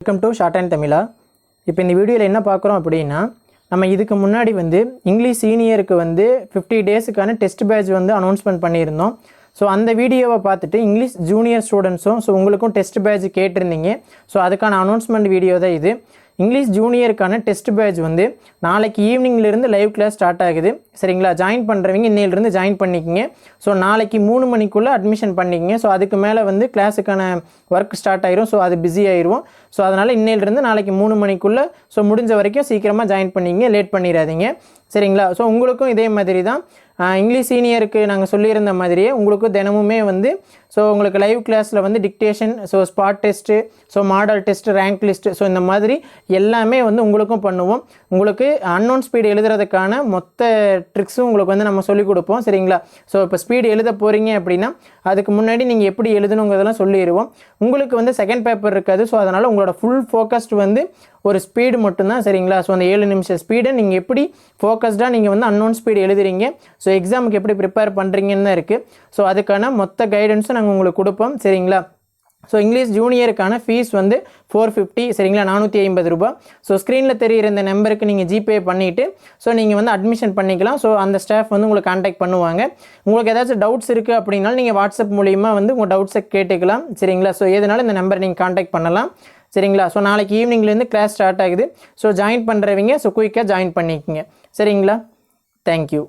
Welcome to short and தமிழா இப்போ இந்த வீடியோவில் என்ன பார்க்குறோம் அப்படின்னா நம்ம இதுக்கு முன்னாடி வந்து இங்கிலீஷ் சீனியருக்கு வந்து ஃபிஃப்டி டேஸுக்கான டெஸ்ட் பேட்ச் வந்து அனௌன்ஸ்மெண்ட் பண்ணியிருந்தோம். ஸோ அந்த வீடியோவை பார்த்துட்டு இங்கிலீஷ் ஜூனியர் ஸ்டூடெண்ட்ஸும் ஸோ உங்களுக்கும் டெஸ்ட் பேட்ச் கேட்டிருந்தீங்க. ஸோ அதுக்கான அனௌன்ஸ்மெண்ட் வீடியோ தான் இது. இங்கிலீஷ் ஜூனியருக்கான டெஸ்ட் பேட்ச் வந்து நாளைக்கு ஈவினிங்லேருந்து லைவ் கிளாஸ் ஸ்டார்ட் ஆகுது. சரிங்களா? ஜாயின் பண்ணுறவங்க இன்னையிலேருந்து ஜாயின் பண்ணிக்கங்க. ஸோ நாளைக்கு மூணு மணிக்குள்ளே அட்மிஷன் பண்ணிக்கங்க. ஸோ அதுக்கு மேலே வந்து கிளாஸுக்கான ஒர்க் ஸ்டார்ட் ஆயிரும். ஸோ அது பிஸி ஆயிரும் ஸோ அதனால் இன்னையிலேருந்து நாளைக்கு மூணு மணிக்குள்ளே ஸோ முடிஞ்ச வரைக்கும் சீக்கிரமாக ஜாயின் பண்ணிங்க லேட் பண்ணிடாதீங்க. சரிங்களா? ஸோ உங்களுக்கும் இதே மாதிரி தான் இங்கிலீஷ் சீனியருக்கு நாங்கள் சொல்லியிருந்த மாதிரியே உங்களுக்கு தினமுமே வந்து ஸோ உங்களுக்கு லைவ் கிளாஸில் வந்து dictation so spot test so model test rank list so இந்த மாதிரி எல்லாமே வந்து உங்களுக்கும் பண்ணுவோம். உங்களுக்கு அன்னோன் ஸ்பீடு எழுதுறதுக்கான மொத்த ட்ரிக்ஸும் உங்களுக்கு வந்து நம்ம சொல்லிக் கொடுப்போம் சரிங்களா? ஸோ இப்போ ஸ்பீடு எழுத போகிறீங்க அப்படின்னா அதுக்கு முன்னாடி நீங்கள் எப்படி எழுதணுங்கிறதெல்லாம் சொல்லிடுவோம் உங்களுக்கு வந்து செகண்ட் பேப்பர் இருக்காது ஸோ அதனால் உங்களோட ஃபுல் ஃபோக்கஸ்ட் வந்து ஒரு ஸ்பீடு மட்டும்தான் சரிங்களா? ஸோ அந்த ஏழு நிமிஷம் ஸ்பீடை நீங்கள் எப்படி ஃபோக்கஸ்டாக நீங்கள் வந்து அன்னோன் ஸ்பீடு எழுதுறீங்க? ஸோ எக்ஸாமுக்கு எப்படி ப்ரிப்பேர் பண்ணுறீங்கன்னு தான் இருக்குது ஸோ அதுக்கான மொத்த கைடன்ஸும் நாங்கள் உங்களுக்கு கொடுப்போம் சரிங்களா? ஸோ இங்கிலீஷ் ஜூனியருக்கான ஃபீஸ் வந்து ஃபோர் ஃபிஃப்டி சரிங்களா? நானூற்றி ஐம்பது ரூபாய் ஸோ ஸ்க்ரீனில் தெரியிற இந்த நம்பருக்கு நீங்கள் ஜிபே பண்ணிவிட்டு ஸோ நீங்கள் வந்து அட்மிஷன் பண்ணிக்கலாம். ஸோ அந்த ஸ்டாஃப் வந்து உங்களுக்கு காண்டாக்ட் பண்ணுவாங்க. உங்களுக்கு ஏதாச்சும் டவுட்ஸ் இருக்குது அப்படின்னாலும் நீங்கள் வாட்ஸ்அப் மூலியமாக வந்து உங்கள் டவுட்ஸை கேட்டுக்கலாம் சரிங்களா? ஸோ எதனால இந்த நம்பரை நீங்கள் காண்டாக்ட் பண்ணலாம். சரிங்களா? ஸோ நாளைக்கு ஈவினிங்லேருந்து கிளாஸ் ஸ்டார்ட் ஆகுது. ஸோ ஜாயின் பண்ணுறவங்க ஸோ குயிக்காக ஜாயின் பண்ணிக்கோங்க. சரிங்களா? Thank you